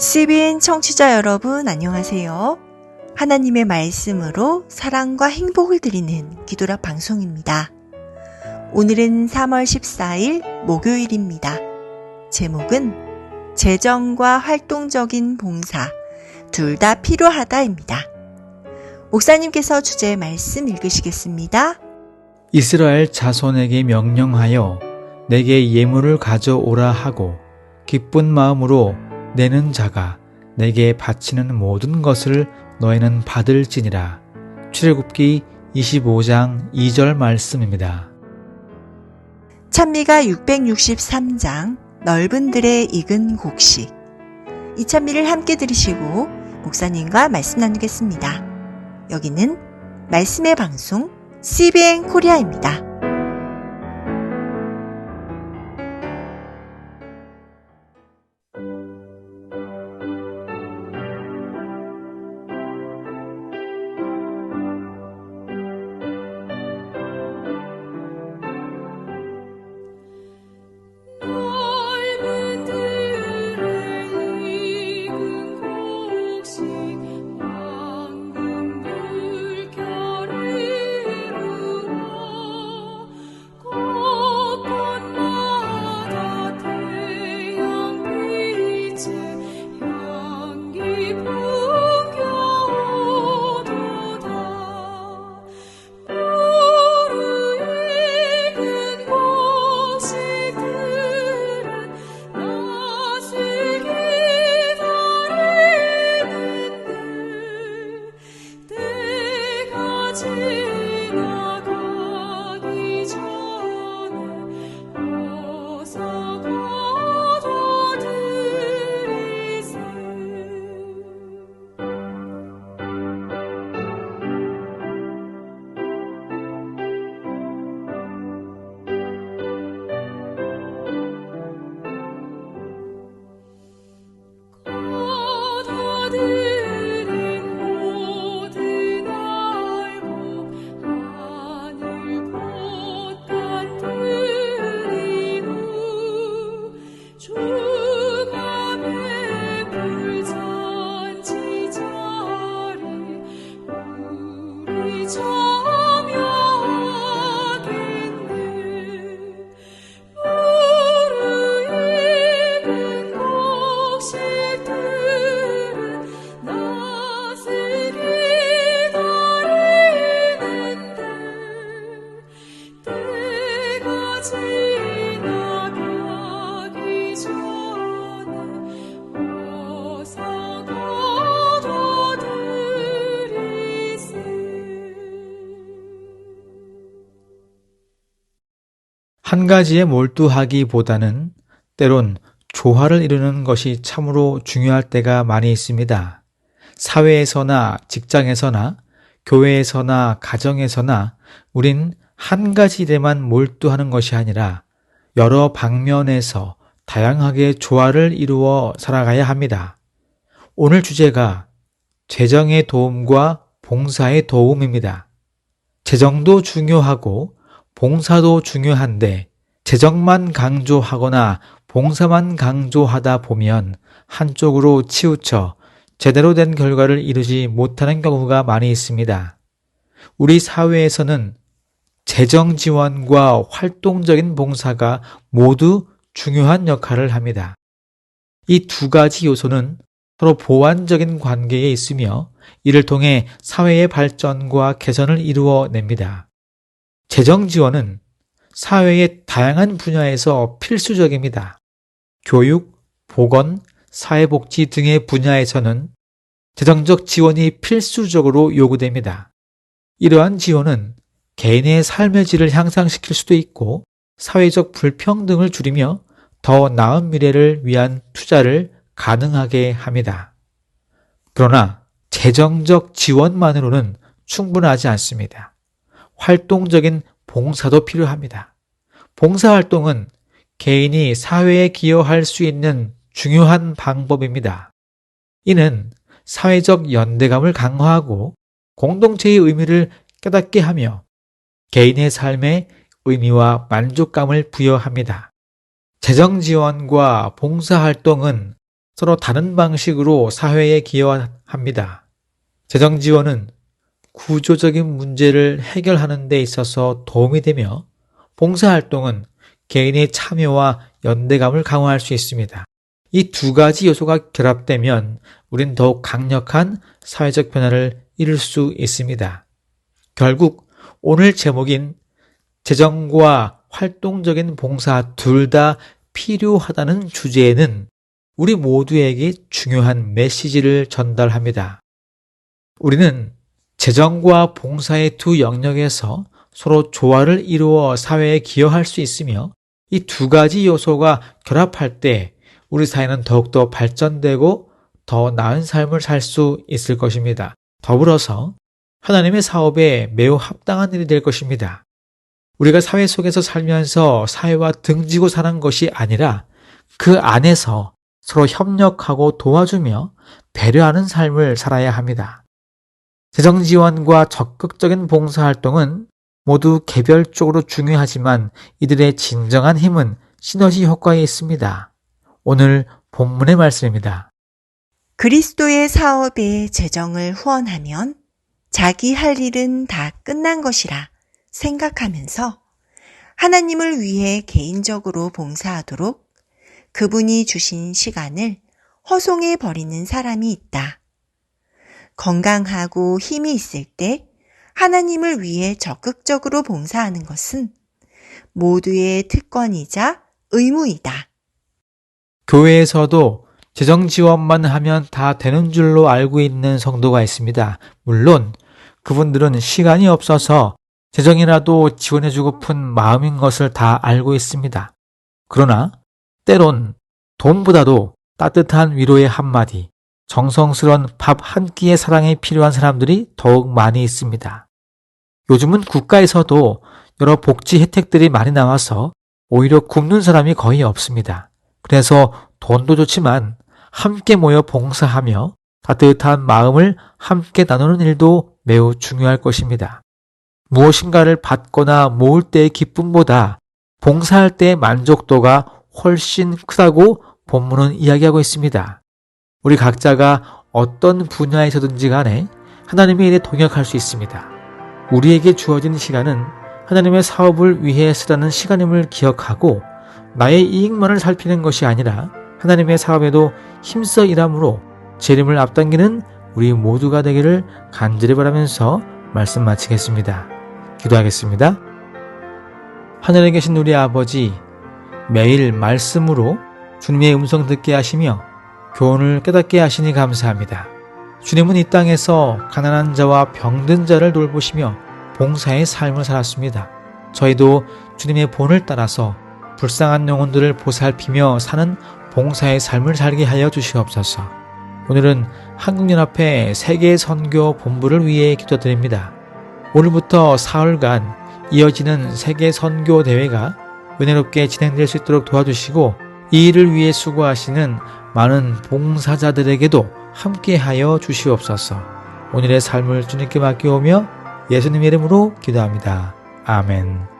CBN 청취자 여러분 안녕하세요. 하나님의 말씀으로 사랑과 행복을 드리는 기도락 방송입니다. 오늘은 3월 14일 목요일입니다. 제목은 재정과 활동적인 봉사 둘 다 필요하다입니다. 목사님께서 주제 말씀 읽으시겠습니다. 이스라엘 자손에게 명령하여 내게 예물을 가져오라 하고 기쁜 마음으로 내는 자가 내게 바치는 모든 것을 너희는 받을지니라. 출애굽기 25장 2절 말씀입니다. 찬미가 663장 넓은 들의 익은 곡식 이 찬미를 함께 들으시고 목사님과 말씀 나누겠습니다. 여기는 말씀의 방송 CBN 코리아입니다. 한 가지에 몰두하기보다는 때론 조화를 이루는 것이 참으로 중요할 때가 많이 있습니다. 사회에서나 직장에서나 교회에서나 가정에서나 우린 한 가지 일에만 몰두하는 것이 아니라 여러 방면에서 다양하게 조화를 이루어 살아가야 합니다. 오늘 주제가 재정의 도움과 봉사의 도움입니다. 재정도 중요하고 봉사도 중요한데 재정만 강조하거나 봉사만 강조하다 보면 한쪽으로 치우쳐 제대로 된 결과를 이루지 못하는 경우가 많이 있습니다. 우리 사회에서는 재정 지원과 활동적인 봉사가 모두 중요한 역할을 합니다. 이 두 가지 요소는 서로 보완적인 관계에 있으며 이를 통해 사회의 발전과 개선을 이루어냅니다. 재정 지원은 사회의 다양한 분야에서 필수적입니다. 교육, 보건, 사회복지 등의 분야에서는 재정적 지원이 필수적으로 요구됩니다. 이러한 지원은 개인의 삶의 질을 향상시킬 수도 있고 사회적 불평등을 줄이며 더 나은 미래를 위한 투자를 가능하게 합니다. 그러나 재정적 지원만으로는 충분하지 않습니다. 활동적인 봉사도 필요합니다. 봉사활동은 개인이 사회에 기여할 수 있는 중요한 방법입니다. 이는 사회적 연대감을 강화하고 공동체의 의미를 깨닫게 하며 개인의 삶에 의미와 만족감을 부여합니다. 재정 지원과 봉사 활동은 서로 다른 방식으로 사회에 기여합니다. 재정 지원은 구조적인 문제를 해결하는 데 있어서 도움이 되며 봉사활동은 개인의 참여와 연대감을 강화할 수 있습니다. 이 두 가지 요소가 결합되면 우린 더욱 강력한 사회적 변화를 이룰 수 있습니다. 결국 오늘 제목인 재정과 활동적인 봉사 둘 다 필요하다는 주제에는 우리 모두에게 중요한 메시지를 전달합니다. 우리는 재정과 봉사의 두 영역에서 서로 조화를 이루어 사회에 기여할 수 있으며 이 두 가지 요소가 결합할 때 우리 사회는 더욱더 발전되고 더 나은 삶을 살 수 있을 것입니다. 더불어서 하나님의 사업에 매우 합당한 일이 될 것입니다. 우리가 사회 속에서 살면서 사회와 등지고 사는 것이 아니라 그 안에서 서로 협력하고 도와주며 배려하는 삶을 살아야 합니다. 재정 지원과 적극적인 봉사활동은 모두 개별적으로 중요하지만 이들의 진정한 힘은 시너지 효과에 있습니다. 오늘 본문의 말씀입니다. 그리스도의 사업에 재정을 후원하면 자기 할 일은 다 끝난 것이라 생각하면서 하나님을 위해 개인적으로 봉사하도록 그분이 주신 시간을 허송해 버리는 사람이 있다. 건강하고 힘이 있을 때 하나님을 위해 적극적으로 봉사하는 것은 모두의 특권이자 의무이다. 교회에서도 재정 지원만 하면 다 되는 줄로 알고 있는 성도가 있습니다. 물론 그분들은 시간이 없어서 재정이라도 지원해주고픈 마음인 것을 다 알고 있습니다. 그러나 때론 돈보다도 따뜻한 위로의 한마디, 정성스런 밥 한 끼의 사랑이 필요한 사람들이 더욱 많이 있습니다. 요즘은 국가에서도 여러 복지 혜택들이 많이 나와서 오히려 굶는 사람이 거의 없습니다. 그래서 돈도 좋지만 함께 모여 봉사하며 따뜻한 마음을 함께 나누는 일도 매우 중요할 것입니다. 무엇인가를 받거나 모을 때의 기쁨보다 봉사할 때의 만족도가 훨씬 크다고 본문은 이야기하고 있습니다. 우리 각자가 어떤 분야에서든지 간에 하나님의 일에 동역할 수 있습니다. 우리에게 주어진 시간은 하나님의 사업을 위해 쓰라는 시간임을 기억하고 나의 이익만을 살피는 것이 아니라 하나님의 사업에도 힘써 일함으로 재림을 앞당기는 우리 모두가 되기를 간절히 바라면서 말씀 마치겠습니다. 기도하겠습니다. 하늘에 계신 우리 아버지, 매일 말씀으로 주님의 음성 듣게 하시며 교훈을 깨닫게 하시니 감사합니다. 주님은 이 땅에서 가난한 자와 병든 자를 돌보시며 봉사의 삶을 살았습니다. 저희도 주님의 본을 따라서 불쌍한 영혼들을 보살피며 사는 봉사의 삶을 살게 하여 주시옵소서. 오늘은 한국연합회 세계 선교 본부를 위해 기도드립니다. 오늘부터 사흘간 이어지는 세계 선교 대회가 은혜롭게 진행될 수 있도록 도와주시고 이 일을 위해 수고하시는 많은 봉사자들에게도 함께하여 주시옵소서. 오늘의 삶을 주님께 맡겨오며 예수님 이름으로 기도합니다. 아멘.